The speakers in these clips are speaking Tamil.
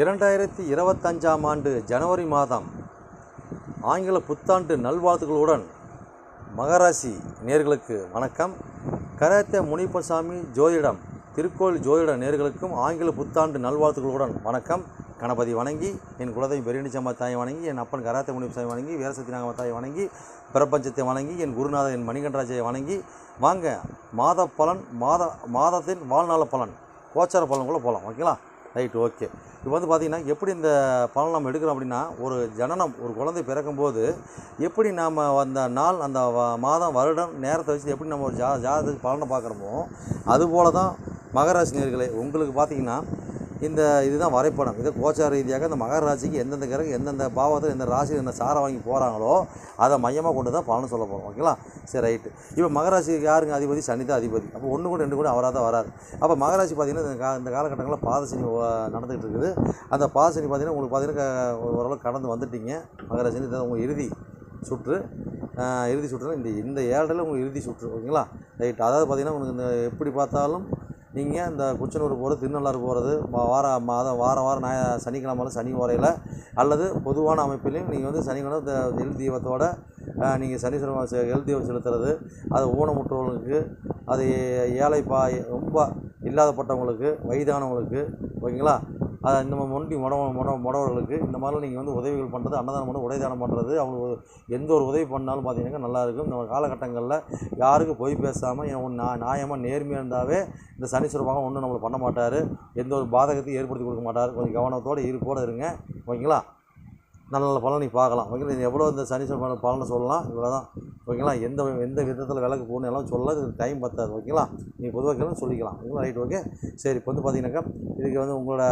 இரண்டாயிரத்தி இருபத்தஞ்சாம் ஆண்டு ஜனவரி மாதம் ஆங்கில புத்தாண்டு நல்வாழ்த்துக்களுடன் மகராசி நேர்களுக்கு வணக்கம். கராத்தே முனிப்பசாமி ஜோதிடம் திருக்கோயில் ஜோதிட நேர்களுக்கும் ஆங்கில புத்தாண்டு நல்வாழ்த்துக்களுடன் வணக்கம். கணபதி வணங்கி என் குலதெய்வம் பெரியணிச்சம்மா தாயை வணங்கி என் அப்பன் கராத்தே முனிப்பசாமி வணங்கி வீரசக்தி நாகம தாயை வணங்கி பிரபஞ்சத்தை வணங்கி என் குருநாதன் என் மணிகண்டராஜையை வணங்கி வாங்க மாத பலன் மாத மாதத்தின் வாழ்நாள பலன் கோச்சார பலனுக்குள்ளே போகலாம் ஓகேங்களா? Right okay. இப்போ வந்து பார்த்திங்கன்னா எப்படி இந்த பலன் நம்ம எடுக்கிறோம் அப்படின்னா ஒரு ஜனனம் ஒரு குழந்தை பிறக்கும்போது எப்படி நாம் அந்த நாள் அந்த மாதம் வருடம் நேரத்தை வச்சு எப்படி நம்ம ஒரு ஜா ஜாதகத்துக்கு பலனை பார்க்குறோமோ அதுபோல தான் மகராசி நேர்களே உங்களுக்கு பார்த்தீங்கன்னா இந்த இதுதான் வரைபடம். இதை கோச்சார ரீதியாக இந்த மகர ராசிக்கு எந்தெந்த கிரகம் எந்தெந்த பாவத்தில் எந்த ராசி என்ன சாரை வாங்கி போகிறாங்களோ அதை மையமாக கொண்டு தான் பலன் சொல்ல போகிறோம் ஓகேங்களா? சரி ரைட்டு இப்போ மகராசிக்கு யாருங்க அதிபதி? சனி தான் அதிபதி. அப்போ ஒன்று கூட ரெண்டு கூட அவராக தான் வராது அப்போ மகராசி பார்த்தீங்கன்னா இந்த கா இந்த காலகட்டங்களில் பாதசனி நடந்துகிட்டு இருக்குது. அந்த பாதசனி பார்த்தீங்கன்னா உங்களுக்கு பார்த்தீங்கன்னா ஓரளவுக்கு கடந்து வந்துட்டீங்க. மகராசி இது உங்கள் இறுதி சுற்று. இறுதி சுற்றுனா இந்த இந்த ஏழில் உங்களுக்கு இறுதி சுற்று. ஓகேங்களா? ரைட் அதாவது பார்த்திங்கன்னா உங்களுக்கு இந்த எப்படி பார்த்தாலும் நீங்கள் இந்த குச்சனூர் போகிறது திருநள்ளாறு போகிறது வார மாதம் வாரம் வாரம் ஞாய சனிக்கிழமை சனி ஓரையில் அல்லது பொதுவான அமைப்பிலையும் நீங்கள் வந்து சனிக்கிழமை இந்த எல் தீபத்தோட நீங்கள் சனீஸ்வரமாக எல் தீபம் செலுத்துறது அது ஊனமுற்றவர்களுக்கு அது ஏழை பா ரொம்ப இல்லாதப்பட்டவங்களுக்கு வயதானவங்களுக்கு ஓகேங்களா? அதை இந்த மாதிரி மொண்டி முட முடவர்களுக்கு இந்த மாதிரிலாம் நீங்கள் வந்து உதவிகள் பண்ணுறது அன்னதானம் பண்ண உடைதானம் பண்ணுறது அவங்களுக்கு எந்த ஒரு உதவி பண்ணாலும் பார்த்தீங்கன்னா நல்லாயிருக்கும் இந்த காலகட்டங்களில் யாருக்கும் பொய் பேசாமல் நியாயமாக நேர்மையாக இருந்தாவே இந்த சனீஸ்வர பகவான் ஒன்றும் நம்மளை பண்ண மாட்டார். எந்த ஒரு பாதகத்தையும் ஏற்படுத்தி கொடுக்க மாட்டார். கொஞ்சம் கவனத்தோடு இருப்போடு இருங்க. ஓகேங்களா? நல்ல நல்ல பலன் நீ பார்க்கலாம். ஓகேங்களா? இது எவ்வளோ இந்த சனீஸ்வர பலன் பலனை சொல்லலாம்? இவ்வளோ தான் ஓகேங்களா? எந்த எந்த விதத்தில் விளக்கு போகணும் எல்லாம் சொல்ல டைம் பத்தாது. ஓகேங்களா? நீ பொதுவாக கேளுங்க சொல்லிக்கலாம். ஓகேங்களா? ரைட் ஓகே சரி இப்போ வந்து பார்த்தீங்கன்னாக்கா இதுக்கு வந்து உங்களோட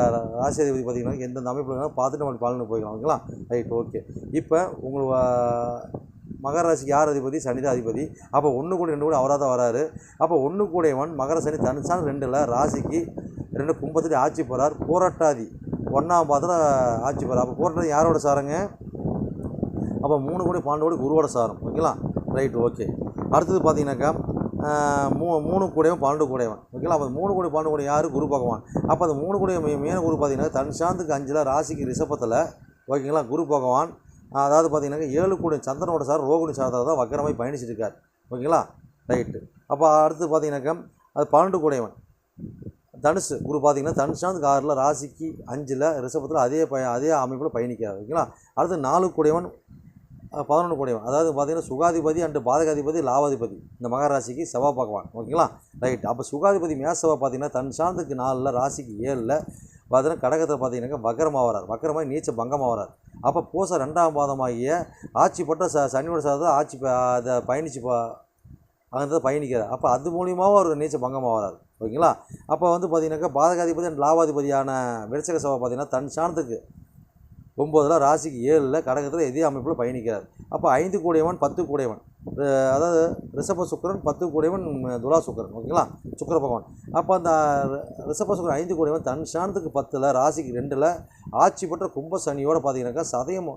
ராசியாதிபதி பார்த்தீங்கன்னா எந்தெந்த அமைப்பு பார்த்துட்டு நம்ம பலனுக்கு போய்க்கலாம். ஓகேங்களா? ரைட் ஓகே இப்போ உங்களோட மகர ராசிக்கு யார் அதிபதி? சனி அதிபதி. அப்போ ஒன்று கூட ரெண்டு கூட அவராக தான் வராரு. அப்போ ஒன்று கூடையவன் மகர சனி தனிச்சான் ரெண்டில் ராசிக்கு ரெண்டு கும்பத்துட்டு ஆட்சி போகிறார் போராட்டாதி. ஒன்றாம் பாதத்தில் ஆட்சி பெற அப்போ போராட்டாதி யாரோட சாருங்க? அப்போ மூணு கோடி பன்னெண்டு கோடி குருவோட சாரம். ஓகேங்களா? ரைட் ஓகே அடுத்தது பார்த்தீங்கன்னாக்கா மூ மூணு கூடையவன் பன்னெண்டு கூடையவன். ஓகேங்களா? அப்போ மூணு கோடி பன்னெண்டு கோடி யார்? குரு பகவான். அப்போ அந்த மூணு கோடி மீ- மீன குரு பார்த்தீங்கன்னா தன் சாந்துக்கு அஞ்சில் ராசிக்கு ரிஷபத்தில் ஓகேங்களா? குரு பகவான். அதாவது பார்த்தீங்கன்னாக்கா ஏழு கோடி சந்திரனோட சார் ரோகுணி சாரத்தில் தான் வக்கரமாய் பயணிச்சிட்டு இருக்கார். ஓகேங்களா? ரைட்டு அப்போ அடுத்து பார்த்தீங்கன்னாக்கா அது பன்னெண்டு கூடையவன். தனுசு குரு பார்த்தீங்கன்னா தனுஷாந்து ஆறில் ராசிக்கு அஞ்சில் ரிஷபத்தில் அதே பய அதே அமைப்பில் பயணிக்கிறார் ஓகேங்களா? அடுத்து நாலு கூடையவன் பதினொன்று கூடையவன். அதாவது பார்த்தீங்கன்னா சுகாதிபதி அண்டு பாதகாதிபதி லாவாதிபதி. இந்த மகர செவ்வா செவ்வாய் பகவான் ஓகேங்களா? ரைட். அப்போ சுகாதிபதி மேசவா பார்த்தீங்கன்னா தன் சாந்துக்கு நாலில் ராசிக்கு ஏழில் பார்த்தீங்கன்னா கடகத்தில் பார்த்தீங்கன்னாக்கா வக்கரமாக வரார். வக்கரமாக நீச்ச பங்கமாக வரார். அப்போ பூச ரெண்டாம் பாதமாகிய ஆட்சி பட்ட ச சனியோட சாதத்தை ஆட்சி ப- அதை பயணிச்சு பா பயணிக்கிறார். அப்போ அது மூலியமாகவும் அவர் நீச்சல் பங்கமாக வராது. ஓகேங்களா? அப்போ வந்து பார்த்தீங்கன்னாக்கா பாதகாதிபதி அண்ட் லாபாதிபதியான விருச்சக சபை பார்த்தீங்கன்னா தன் சாணத்துக்கு ஒம்போதில் ராசிக்கு ஏழில் கடகத்தில் இதே அமைப்பில் பயணிக்கிறார். அப்போ ஐந்து கூடையவன் பத்து கூடையவன். அதாவது ரிஷப சுக்கிரன் பத்து கூடையவன் துலா சுக்கரன். ஓகேங்களா? சுக்கர பகவான். அப்போ அந்த ரிஷப சுக்கரன் ஐந்து கூடையவன் தன் சாணத்துக்கு பத்தில் ராசிக்கு ரெண்டில் ஆட்சி பெற்ற கும்ப சனியோடு பார்த்தீங்கன்னாக்கா சதயம்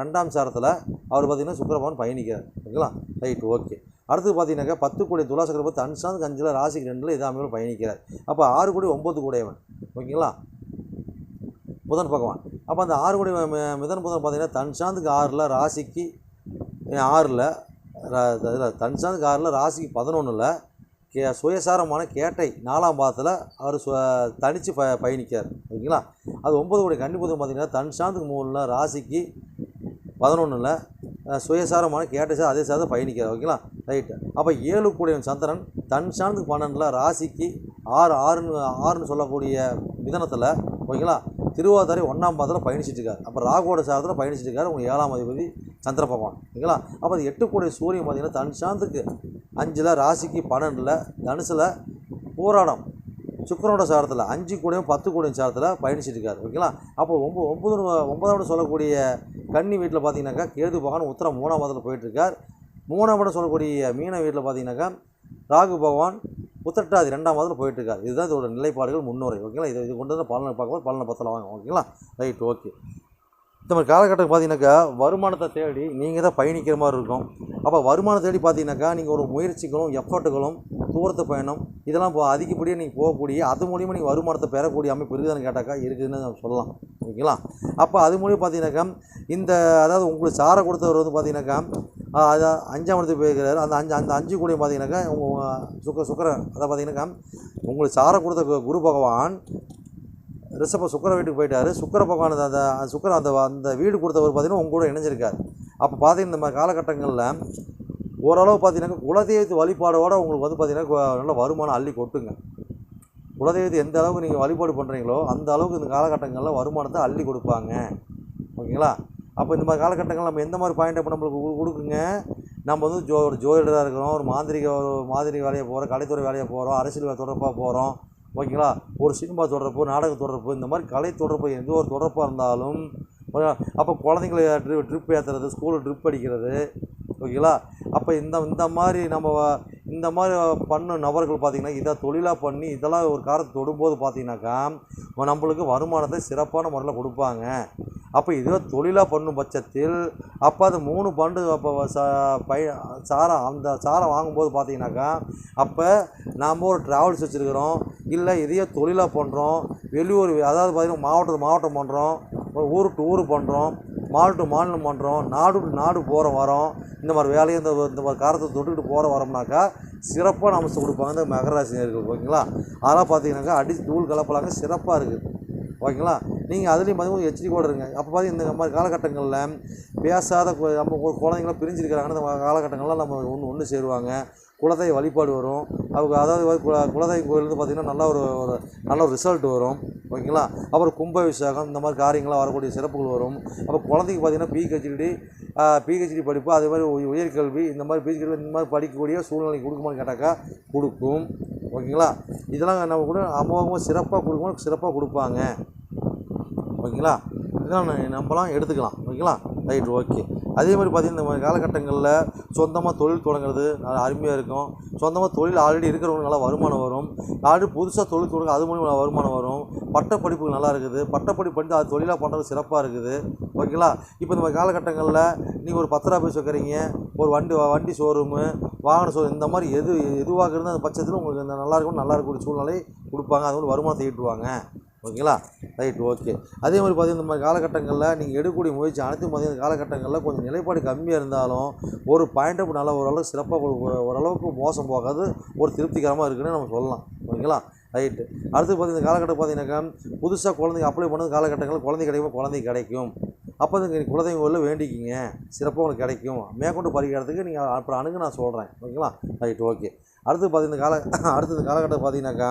ரெண்டாம் சாரத்தில் அவர் பார்த்தீங்கன்னா சுக்கர பகவான் பயணிக்கிறார். ஓகேங்களா? Right okay. அடுத்து பார்த்தீங்கன்னாக்கா பத்து கோடி துலா சக்கரபதி தன் அஞ்சில் ராசிக்கு ரெண்டில் இது அமைப்பில் பயணிக்கிறார். அப்போ ஆறு கோடி ஒம்பது கூடையவன் ஓகேங்களா? புதன் பகவான். அப்போ அந்த ஆறு கோடி மிதன் புதன் பார்த்தீங்கன்னா தன் சாந்துக்கு ஆறில் ராசிக்கு ஆறில் இதில் தன்சாந்துக்கு ஆறில் ராசிக்கு பதினொன்றில் கே சுயசாரமான கேட்டை நாலாம் பாதத்தில் அவர் சு தனித்து ப பயணிக்கார் ஓகேங்களா? அது ஒம்பது கோடி கன்னி புதன் பார்த்தீங்கன்னா தன்சாந்துக்கு மூணில் ராசிக்கு பதினொன்றில் சுயசாரமான கேட்டை சார் அதே சார் பயணிக்கிறார். ஓகேங்களா? ரைட்டு. அப்போ ஏழு கூடிய சந்திரன் தன் சாந்துக்கு பன்னெண்டில் ராசிக்கு ஆறு ஆறுன்னு ஆறுன்னு சொல்லக்கூடிய விதனத்தில் ஓகேங்களா? திருவாதாரி ஒன்றாம் பாதத்தில் பயணிச்சிட்டு இருக்காரு அப்போ ராகோட சாரத்தில் பயணிச்சுட்டு இருக்காரு உங்களுக்கு ஏழாம் அதிபதி சந்திர பகவான் ஓகேங்களா? அப்போ அது எட்டு கோடி சூரியன் பார்த்தீங்கன்னா தன் சாந்துக்கு அஞ்சில் ராசிக்கு பன்னெண்டில் தனுசில் போராடம் சுக்கரனோட சாரத்தில் அஞ்சு கூடையும் பத்து கூடையும் சாரத்தில் பயணிச்சிட்டு இருக்காரு ஓகேங்களா? அப்போ ஒம்பது ஒம்பது ஒன்பதாவது சொல்லக்கூடிய கன்னி வீட்டில் பார்த்தீங்கன்னாக்கா கேது பகவான் உத்தரம் மூணாம் மாதத்தில் போயிட்டுருக்கார். மூணாவது சொல்லக்கூடிய மீன வீட்டில் பார்த்தீங்கன்னாக்கா ராகு பகவான் புத்தட்டாதி ரெண்டாம் மாதத்தில் போயிட்டுருக்காரு. இதுதான் இதோட நிலைப்பாடுகள் முன்னுரை. ஓகேங்களா? இது இது கொண்டு வந்து பலனை பார்க்கும்போது பலனை பத்தல வாங்க. ஓகேங்களா? Right okay. இந்த மாதிரி காலகட்டம் பார்த்தீங்கன்னாக்கா வருமானத்தை தேடி நீங்கள் தான் பயணிக்கிற மாதிரி இருக்கும். அப்போ வருமானம் தேடி பார்த்தீங்கன்னாக்கா நீங்கள் ஒரு முயற்சிகளும் எஃபர்ட்டுகளும் தூரத்து பயணம் இதெல்லாம் இப்போ அதிகப்படியாக நீங்கள் போகக்கூடிய அது மூலியமாக நீங்கள் வருமானத்தை பெறக்கூடிய அமைப்பு இருக்குதுன்னு கேட்டாக்கா இருக்குதுன்னு நம்ம சொல்லலாம். ஓகேங்களா? அப்போ அது மூலியம் பார்த்தீங்கன்னாக்கா இந்த அதாவது உங்களுக்கு சாரை கொடுத்தவர் வந்து பார்த்தீங்கன்னாக்கா அது அஞ்சாம் இடத்துக்கு போயிருக்கிறாரு. அந்த அஞ்சு அந்த அஞ்சு கூடையும் பார்த்தீங்கன்னாக்கா உங்கள் சுக்க சுக்கரன். அதை பார்த்தீங்கன்னாக்கா உங்களுக்கு சாரை கொடுத்த கு- குரு பகவான் ரிஷப சுக்கர வீட்டுக்கு போயிட்டார். சுக்கர பகவான் அந்த அந்த சுக்கர அந்த அந்த வீடு கொடுத்தவர் பார்த்தீங்கன்னா உங்க கூட இணைஞ்சிருக்கார். அப்போ பார்த்தீங்கன்னா இந்த மாதிரி காலகட்டங்களில் ஓரளவு பார்த்தீங்கன்னா குலதெய்வத்து வழிபாடோட உங்களுக்கு வந்து பார்த்தீங்கன்னா நல்ல வருமானம் அள்ளி கொட்டுங்க. குலதெய்வத்தை எந்த அளவுக்கு நீங்கள் வழிபாடு பண்ணுறீங்களோ அந்த அளவுக்கு இந்த காலகட்டங்களில் வருமானத்தை அள்ளி கொடுப்பாங்க. ஓகேங்களா? அப்போ இந்த மாதிரி காலகட்டங்கள் நம்ம எந்த மாதிரி பாயிண்ட் அப்போ நம்மளுக்கு கொடுக்குங்க? நம்ம வந்து ஜோ ஒரு ஜோதிடராக இருக்கிறோம் ஒரு மாந்திரிக ஒரு மாதிரி வேலையை போகிறோம் கலைத்துறை வேலையை போகிறோம் அரசியல் தொடர்பாக போகிறோம் ஓகேங்களா? ஒரு சினிமா தொடர்பு நாடக தொடர்பு இந்த மாதிரி கலை தொடர்பு எந்த ஒரு தொடர்பாக இருந்தாலும் அப்போ குழந்தைங்களை ட்ரிப் ட்ரிப் ஏற்றுறது ஸ்கூலில் ட்ரிப் அடிக்கிறது ஓகேங்களா? அப்போ இந்த இந்த மாதிரி நம்ம இந்த மாதிரி பண்ண நபர்கள் பார்த்திங்கன்னா இதை தொழிலாக பண்ணி இதெல்லாம் ஒரு காலத்தை தொடும்போது பார்த்திங்கனாக்கா நம்மளுக்கு வருமானத்தை சிறப்பான முறையில் கொடுப்பாங்க. அப்போ இதுவே தொழிலாக பண்ணும் பட்சத்தில் அப்போ அது மூணு பண்டு அப்போ ச சாரம் அந்த சாரம் வாங்கும்போது பார்த்தீங்கன்னாக்கா அப்போ நாம் ஒரு ட்ராவல்ஸ் வச்சுருக்கிறோம். இல்லை இதையே தொழிலாக பண்ணுறோம் வெளியூர் அதாவது பார்த்திங்கன்னா மாவட்டத்து மாவட்டம் பண்ணுறோம் ஒரு ஊர் டு ஊர் பண்ணுறோம் மாநில டு மாநிலம் பண்ணுறோம் நாடு டு நாடு போகிற வரோம். இந்த மாதிரி வேலையை இந்த இந்த மாதிரி காரத்தை தொட்டுக்கிட்டு போகிற வரோம்னாக்கா சிறப்பாக நமக்கு கொடுப்பாங்க. இந்த மகராசி இருக்குது ஓகேங்களா? அதெல்லாம் பார்த்தீங்கன்னாக்கா அடி தூள் கலப்பலாங்க. சிறப்பாக இருக்குது ஓகேங்களா? நீங்கள் அதுலேயும் பார்த்தீங்கன்னா எச்சரிக்கை இருங்க. அப்போ பார்த்தீங்கன்னா இந்த மாதிரி காலகட்டங்களில் பேசாத நம்ம குழந்தைங்களாம் பிரிஞ்சிருக்கிறாங்கன்னு இந்த காலகட்டங்கள்லாம் நம்ம ஒன்று ஒன்று சேருவாங்க. குலதெய்வ வழிபாடு வரும். அவங்க அதாவது குல குலதெய்வ கோயிலேருந்து பார்த்திங்கன்னா நல்ல ஒரு ஒரு நல்ல ஒரு ரிசல்ட் வரும். ஓகேங்களா? அப்புறம் கும்பாபிஷேகம் இந்த மாதிரி காரியங்கள்லாம் வரக்கூடிய சிறப்புகள் வரும். அப்போ குழந்தைக்கு பார்த்திங்கன்னா பிஹெச்டி பிஹெச்டி படிப்பு அதே மாதிரி உயர்கல்வி இந்த மாதிரி பிஹெச்டி இந்த மாதிரி படிக்கக்கூடிய சூழ்நிலை கொடுக்குமான்னு கேட்டாக்கா கொடுக்கும். ஓகேங்களா? இதெல்லாம் நம்ம கூட அமோகமாக சிறப்பாக கொடுக்கணும் சிறப்பாக கொடுப்பாங்க. ஓகேங்களா? இதெல்லாம் நம்மலாம் நம்பலாம் எடுத்துக்கலாம். ஓகேங்களா? Right okay. அதே மாதிரி பார்த்தீங்கன்னா இந்த மாதிரி காலகட்டங்களில் சொந்தமாக தொழில் தொடங்குறது நல்லா அருமையாக இருக்கும். சொந்தமாக தொழில் ஆல்ரெடி இருக்கிறவங்களுக்கு நல்லா வருமானம் வரும். ஆல்ரெடி புதுசாக தொழில் தொடங்க அது மூலிமா நல்லா வருமானம் வரும். பட்டப்படிப்பு நல்லா இருக்குது. பட்டப்படிப்பு பண்ணி அது தொழிலாக பண்ணுறது சிறப்பாக இருக்குது. ஓகேங்களா? இப்போ இந்த மாதிரி காலகட்டங்களில் நீங்கள் ஒரு பத்திரா போய் வைக்கிறீங்க ஒரு வண்டி வண்டி ஷோரூமு வாகன ஷோரூம் இந்த மாதிரி எது எதுவாக இருந்தால் அந்த பட்சத்தில் உங்களுக்கு இந்த நல்லா இருக்கும் நல்லா இருக்கக்கூடிய சூழ்நிலை கொடுப்பாங்க. அது வந்து வருமானத்தை ஈட்டுவாங்க. ஓகேங்களா? Right okay. அதே மாதிரி பார்த்தீங்க இந்த மாதிரி காலகட்டங்களில் நீங்கள் எடுக்கக்கூடிய முயற்சி அனைத்தும் பார்த்தீங்கன்னா காலகட்டங்களில் கொஞ்சம் நிலைப்பாடு கம்மியாக இருந்தாலும் ஒரு பாயிண்ட் அப் நல்லா ஓரளவுக்கு சிறப்பாக ஓரளவுக்கு மோசம் போகாது ஒரு திருப்திகரமாக இருக்குன்னு நம்ம சொல்லலாம். ஓகேங்களா? ரைட்டு. அடுத்து பார்த்தீங்கன்னா இந்த காலகட்டம் பார்த்தீங்கன்னாக்கா புதுசாக குழந்தைங்க அப்ளை பண்ணது காலகட்டங்களில் குழந்தை கிடைக்கும் குழந்தை கிடைக்கும். அப்போ நீங்கள் குலதெய்வம் கோயிலில் வேண்டிக்கிங்க. சிறப்பாக உங்களுக்கு கிடைக்கும். மேற்கொண்டு பறிக்கிறதுக்கு நீங்கள் அப்புறம் அணுகு நான் சொல்கிறேன் ஓகேங்களா? Right okay. அடுத்து பார்த்தீங்கன்னா கால அடுத்து இந்த காலகட்டம் பார்த்தீங்கன்னாக்கா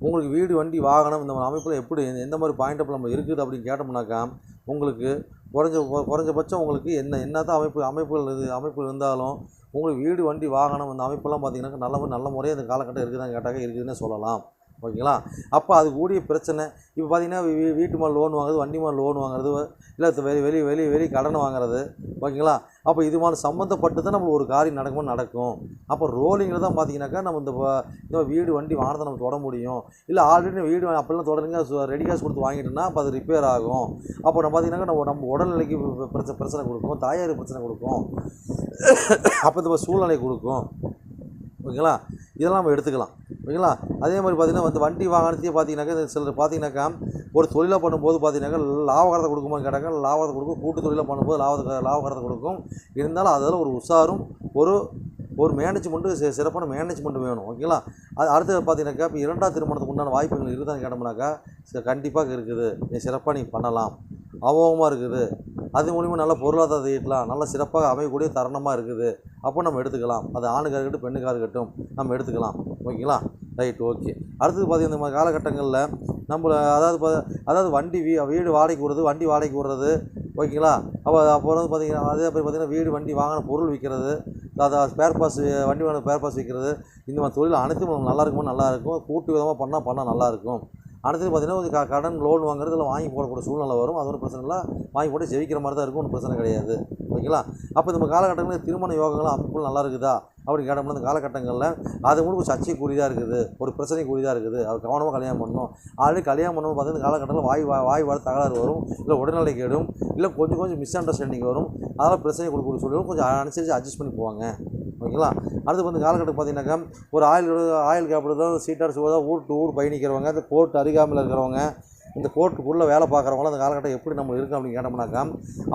உங்களுக்கு வீடு வண்டி வாகனம் இந்த மாதிரி அமைப்பில் எப்படி எந்த மாதிரி பாயிண்டப்பில் நம்ம இருக்குது அப்படின்னு கேட்டோம்னாக்கா உங்களுக்கு குறைஞ்ச கொ- குறைஞ்சபட்சம் உங்களுக்கு என்ன என்ன தான் அமைப்பு அமைப்புகள் இது அமைப்பு இருந்தாலும் உங்களுக்கு வீடு வண்டி வாகனம் இந்த அமைப்பெல்லாம் பார்த்தீங்கன்னா நல்ல நல்ல முறையாக இந்த காலகட்டம் இருக்குதான்னு கேட்டாக்க இருக்குதுன்னு சொல்லலாம். ஓகேங்களா? அப்போ அது கூடிய பிரச்சனை. இப்போ பார்த்தீங்கன்னா வீ- வீட்டு மேலே லோன் வாங்குறது வண்டி மேலே லோன் வாங்குறது இல்லை வெளி வெளி வெளி வெளி கடன் வாங்குறது ஓகேங்களா? அப்போ இது மாதிரி சம்மந்தப்பட்டு தான் நம்மளுக்கு ஒரு காரியம் நடக்குமோ? நடக்கும். அப்போ ரோலிங்கில் தான் பார்த்தீங்கன்னாக்கா நம்ம இந்த இந்த வீடு வண்டி வாங்கினதை நம்ம தொட முடியும். இல்லை ஆல்ரெடி வீடு அப்படிலாம் அப்போல்லாம் தொடருங்க ரெடி காசு கொடுத்து வாங்கிட்டோம்னா அப்போ அது ரிப்பேர் ஆகும். அப்போ நம்ம பார்த்தீங்கன்னா நம்ம நம்ம உடல்நிலைக்கு பிரச்சனை பிரச்சனை கொடுக்கும். தாயார் பிரச்சனை கொடுக்கும். அப்போ இந்த சூழ்நிலை கொடுக்கும். ஓகேங்களா? இதெல்லாம் நம்ம எடுத்துக்கலாம். ஓகேங்களா அதே மாதிரி பார்த்திங்கன்னா வந்து வண்டி வாகனத்தையே பார்த்தீங்கன்னாக்கா சிலர் பார்த்தீங்கன்னாக்கா ஒரு தொழிலாக பண்ணும்போது பார்த்தீங்கன்னாக்கா லாபகரத்தை கொடுக்குமான்னு கேட்டாக்கா லாபகரத்தை கொடுக்கும். கூட்டு தொழிலாக பண்ணும்போது லாபத்தை லாபகரத்தை கொடுக்கும். இருந்தாலும் அதில் ஒரு உஷாரும் ஒரு ஒரு மேனேஜ்மெண்ட்டு சிறப்பான மேனேஜ்மெண்ட் வேணும். ஓகேங்களா? அது அடுத்தது பார்த்தீங்கன்னாக்கா இப்போ இரண்டாவது திருமணத்துக்கு உண்டான வாய்ப்புகள் இருக்குதான்னு கேட்டோம்னாக்கா கண்டிப்பாக இருக்குது. நீ சிறப்பாக நீ பண்ணலாம். அமோகமாக இருக்குது. அது மூலிமா நல்ல பொருளாதாரத்தை ஈட்டலாம். நல்ல சிறப்பாக அமையக்கூடிய தருணமாக இருக்குது. அப்போ நம்ம எடுத்துக்கலாம். அது ஆணுக்காக இருக்கட்டும் பெண்ணுக்காக இருக்கட்டும் நம்ம எடுத்துக்கலாம். ஓகேங்களா? ரைட் ஓகே அடுத்தது பார்த்தீங்கன்னா இந்த மாதிரி காலகட்டங்களில் நம்ம அதாவது அதாவது வண்டி வீ வீடு வாடகைக்கு விடுறது வண்டி வாடகைக்கு விடுறது ஓகேங்களா? அப்போ அப்போ வந்து பார்த்தீங்கன்னா அதே மாதிரி பார்த்தீங்கன்னா வீடு வண்டி வாங்கின பொருள் விற்கிறது அதை ஸ்பேர் பாஸ் வண்டி வாங்கின ஸ்பேர் பாஸ் விற்கிறது இந்த மாதிரி தொழில் அனைத்தும் நல்லா இருக்குமோ நல்லா இருக்கும். கூட்டு விதமாக பண்ணால் பண்ணால் நல்லாயிருக்கும் அடுத்தது பார்த்தீங்கன்னா கொஞ்சம் கடன் லோன் வாங்குறது இல்லை வாங்கி போடக்கூடிய சூழ்நிலை வரும். அது ஒரு பிரச்சனை இல்லை வாங்கி போட்டு ஜெயிக்கிற மாதிரி தான் இருக்கும். ஒன்றும் பிரச்சனை கிடையாது. ஓகேங்களா? அப்போ நம்ம காலகட்டங்களில் திருமண யோகங்களும் அமைப்புகள் நல்லா இருக்குதா? அப்படின்னு கேட்டோம்னா அந்த காலகட்டங்களில் அது கூட கொஞ்சம் சர்ச்சைக்குரியதாக இருக்குது. ஒரு பிரச்சனைக்குரியதாக இருக்குது. அவர் கவனமாக கல்யாணம் பண்ணணும். ஆல்ரெடி கல்யாணம் பண்ணணும் பார்த்தீங்கன்னா காலகட்டத்தில் வாய் வாய் வர தகராறு வரும். இல்லை உடல்நிலை கேடும். இல்லை கொஞ்சம் கொஞ்சம் மிஸ் அண்டர்ஸ்டாண்டிங் வரும். அதெல்லாம் பிரச்சனை கொடுக்கக்கூடிய சூழலும் கொஞ்சம் அனுசரித்து அட்ஜஸ்ட் பண்ணி போவாங்க. ஓகேங்களா? அடுத்து வந்து காலகட்டம் பார்த்தீங்கன்னாக்கா ஒரு ஆயில் ஆயில் கேப்பில் தான் சீட்டார் சுவதாக ஊர் டு ஊர் பயணிக்கிறவங்க இந்த கோர்ட் அருகாமையில் இருக்கிறவங்க இந்த கோர்ட்டுக்குள்ளே வேலை பார்க்குறவங்களாம் அந்த காலகட்டம் எப்படி நம்ம இருக்கோம் அப்படின்னு கேட்டோம்னாக்கா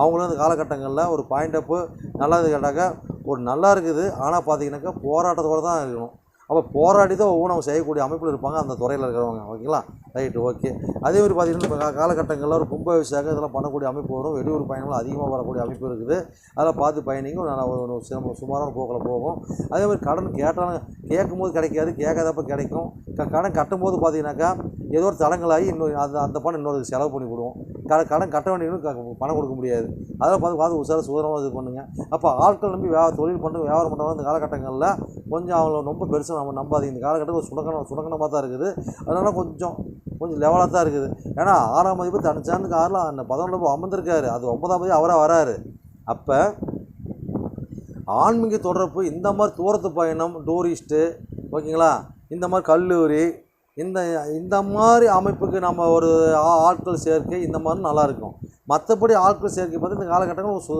அவங்களும் இந்த காலகட்டங்களில் ஒரு பாயிண்ட் அப்பு நல்லா இது கேட்டாக்கா ஒரு நல்லா இருக்குது. ஆனால் பார்த்தீங்கன்னாக்கா போராட்டத்தோடு தான் இருக்கணும். அப்போ போராடி தான் ஒவ்வொன்றும் செய்யக்கூடிய அமைப்பில் இருப்பாங்க அந்த துறையில் இருக்கிறவங்க. ஓகேங்களா? Right okay. அதே மாதிரி பார்த்தீங்கன்னா இப்போ காலகட்டங்களில் ஒரு கும்பாபிஷேகம் இதெல்லாம் பண்ணக்கூடிய அமைப்பு வரும். வெளியூர் பயணங்கள் அதிகமாக வரக்கூடிய அமைப்பு இருக்குது. அதெல்லாம் பார்த்து பயணிங்க நல்லா ஒரு சிரம சுமாரான போக்கில் போகும். அதே மாதிரி கடன் கேட்டாலும் கேட்கும் போது கிடைக்காது கேட்காதப்ப கிடைக்கும். க- கடன் கட்டும்போது பார்த்தீங்கன்னாக்கா ஏதோ ஒரு தளங்களாகி இன்னொரு அந்த அந்த பணம் இன்னொரு செலவு பண்ணி விடுவோம் க கடன் கட்ட வேண்டியவனும் பணம் கொடுக்க முடியாது. அதெல்லாம் பார்த்து பார்த்து உசார சுதந்திரமாக இது பண்ணுங்க. அப்போ ஆட்கள் நம்பி வியா தொழில் பண்ணி வியாபாரம் பண்ணுறவங்க இந்த காலகட்டங்களில் கொஞ்சம் அவங்கள ரொம்ப பெருசாக நம்ம நம்பாதீங்க. இந்த காலகட்டத்தில் ஒரு சுடக்கணம் சுடக்கணமாக தான் இருக்குது. அதனால் கொஞ்சம் கொஞ்சம் லெவலாக தான் இருக்குது. ஏன்னா ஆறாம் மதிப்பு தனிச்சானுக்கு ஆறில் அந்த பதினொன்று அமர்ந்திருக்காரு. அது ஒன்பதாம் மதிப்பு அவராக வராரு. அப்போ ஆன்மீக தொடர்பு இந்த மாதிரி தூரத்து பயணம் டூரிஸ்ட்டு ஓகேங்களா? இந்த மாதிரி கல்லூரி இந்த இந்த மாதிரி அமைப்புக்கு நம்ம ஒரு ஆட்கள் சேர்க்கை இந்த மாதிரி நல்லாயிருக்கும் மற்றபடி ஆட்கள் சேர்க்கை பார்த்து இந்த காலகட்டங்கள் சு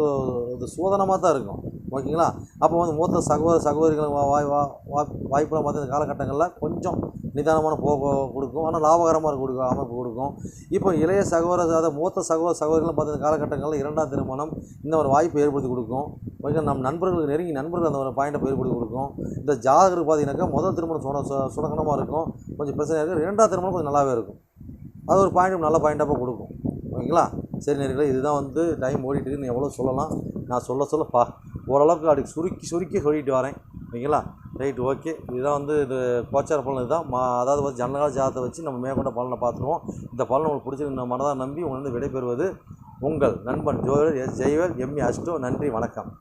இது சோதனமாக தான் இருக்கும். ஓகேங்களா? அப்போ வந்து மூத்த சகோதர சகோதரிகள் வா- வாய் வா வா- வாய்ப்பெல்லாம் பார்த்து இந்த காலகட்டங்களில் கொஞ்சம் நிதானமான போக கொடுக்கும். ஆனால் லாபகரமாக இருக்க கொடுக்கும் அமைப்பு கொடுக்கும். இப்போ இளைய சகோதர அதாவது மூத்த சகோதர சகோதரிகளும் பார்த்து இந்த காலகட்டங்களில் இரண்டாம் திருமணம் இந்த ஒரு வாய்ப்பை ஏற்படுத்தி கொடுக்கும். ஓகேங்களா? நம் நண்பர்களுக்கு நெருங்கி நண்பர்கள் அந்த ஒரு பாயிண்ட்டை ஏற்படுத்தி கொடுக்கும். இந்த ஜாதகருக்கு பார்த்தீங்கன்னாக்கா முதல் திருமணம் சுட சு- சுடக்கணமாக இருக்கும். கொஞ்சம் பிரச்சனை இருக்குது இரண்டாம் திருமணம் கொஞ்சம் நல்லாவே இருக்கும். அது ஒரு பாயிண்ட் நல்ல பாயிண்ட்டாக கொடுக்கும். ஓகேங்களா? சரி நேர்களே இதுதான் வந்து டைம் ஓடிட்டு எவ்வளோ சொல்லலாம். நான் சொல்ல சொல்ல பா ஓரளவுக்கு அப்படி சுருக்கி சுருக்கி சொல்லிட்டு வரேன். ஓகேங்களா? Right okay. இதுதான் வந்து இது கோச்சார பலன் இதுதான். மா அதாவது வந்து ஜன்னகால ஜாதத்தை வச்சு நம்ம மேற்கொண்ட பலனை பார்த்துருவோம். இந்த பலன் உங்களுக்கு பிடிச்சிருந்த மனதாக நம்பி உங்களுக்கு விடைபெறுவது உங்கள் நண்பன் ஜோதிடர் எஸ் ஜெயவேல் எம்இ அஷ்டோ. நன்றி வணக்கம்.